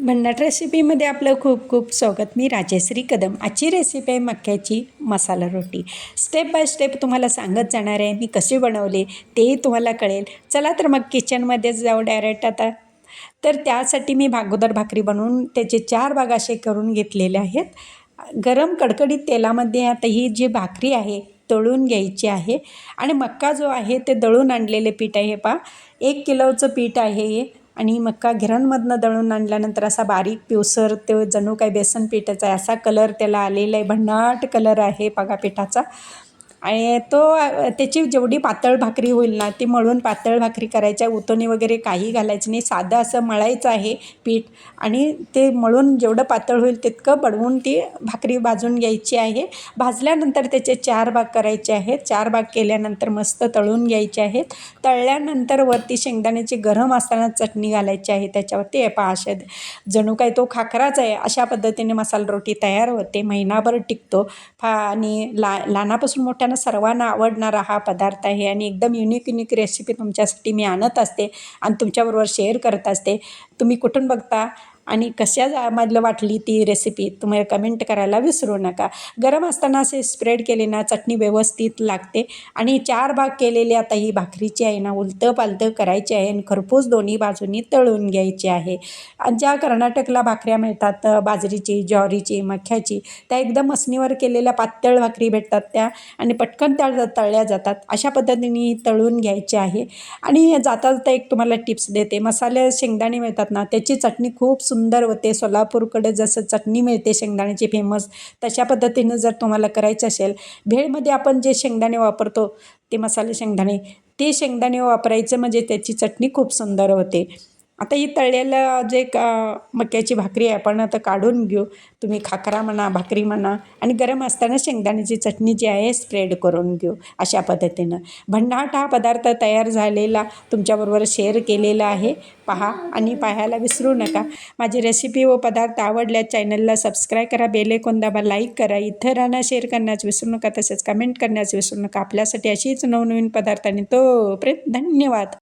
भन्नाट रेसिपीमध्ये आपलं खूप खूप स्वागत. मी राजेश्री कदम. आजची रेसिपी आहे मक्याची मसाला रोटी. स्टेप बाय स्टेप तुम्हाला सांगत जाणार आहे मी कशी बनवले तेही तुम्हाला कळेल. चला तर मग किचनमध्येच जाऊ डायरेक्ट आता. तर त्यासाठी मी भागोदर भाकरी बनवून त्याचे चार भाग असे करून घेतलेले आहेत. गरम कडकडीत तेलामध्ये आता ही जी भाकरी आहे तळून घ्यायची आहे. आणि मक्का जो आहे ते दळून आणलेले पीठ आहे पा एक किलोचं पीठ आहे हे. आणि मक्का गिरणमधनं दळून आणल्यानंतर असा बारीक पिवसर ते जणू काय बेसन पिठाचा आहे असा कलर त्याला आलेला आहे. भन्नाट कलर आहे पगा पिठाचा आणि तो त्याची जेवढी पातळ भाकरी होईल ना ती मळून पातळ भाकरी करायच्या उतोनी वगैरे काही घालायचं नाही. साधं असं मळायचं आहे पीठ आणि ते मळून जेवढं पातळ होईल तितकं बडवून ती भाकरी भाजून घ्यायची आहे. भाजल्यानंतर त्याचे चार भाग करायचे आहेत. चार भाग केल्यानंतर मस्त तळून घ्यायचे आहेत. तळल्यानंतर वरती शेंगदाण्याची गरम असताना चटणी घालायची आहे. त्याच्यावरती हे पहा अशा जणू काय तो खाकराच आहे. अशा पद्धतीने मसाला रोटी तयार होते. महिनाभर टिकतो. फा आणि ला लहानापासून मोठ्या सर्वांना आवडणारा हा पदार्थ आहे आणि एकदम युनिक युनिक रेसिपी तुमच्यासाठी मी आणत असते आणि तुमच्याबरोबर शेअर करत असते. तुम्ही कुठून बघता? आणि कशा जा मधलं वाटली ती रेसिपी तुम्ही कमेंट करायला विसरू नका. गरम असताना असे स्प्रेड केले ना चटणी व्यवस्थित लागते. आणि चार भाग केलेली आता ही भाकरीची आहे ना उलतं पालतं करायची आहे आणि खरपूस दोन्ही बाजूनी तळून घ्यायची आहे. आणि ज्या कर्नाटकला भाकऱ्या मिळतात बाजरीची ज्वारीची मख्याची त्या एकदम मसणीवर केलेल्या पातळ भाकरी भेटतात त्या आणि पटकन त्या तळल्या जातात. अशा पद्धतीने तळून घ्यायची आहे. आणि जाता जाता एक तुम्हाला टिप्स देते. मसाले शेंगदाणे मिळतात ना त्याची चटणी खूप सुंदर होते. सोलापूरकडे जसं चटणी मिळते शेंगदाण्याची फेमस तशा पद्धतीनं जर तुम्हाला करायचं असेल भेळमध्ये आपण जे शेंगदाणे वापरतो ते मसाले शेंगदाणे ते शेंगदाणे वापरायचं म्हणजे त्याची चटणी खूप सुंदर होते. आता ही तळलेलं जे का मक्याची भाकरी आहे आपण आता काढून घेऊ. तुम्ही खाकरा म्हणा भाकरी म्हणा आणि गरम असताना शेंगदाण्याची चटणी जी आहे स्प्रेड करून घेऊ अशा पद्धतीनं. भन्नाट हा पदार्थ तयार झालेला तुमच्याबरोबर शेअर केलेला आहे. पहा आणि पाहायला विसरू नका. माझी रेसिपी व पदार्थ आवडल्या चॅनलला सबस्क्राईब करा बेले दाबा लाईक करा. इतरांना शेअर करण्यास विसरू नका तसेच कमेंट करण्यास विसरू नका. आपल्यासाठी अशीच नवनवीन पदार्थ आणि तोपर्यंत धन्यवाद.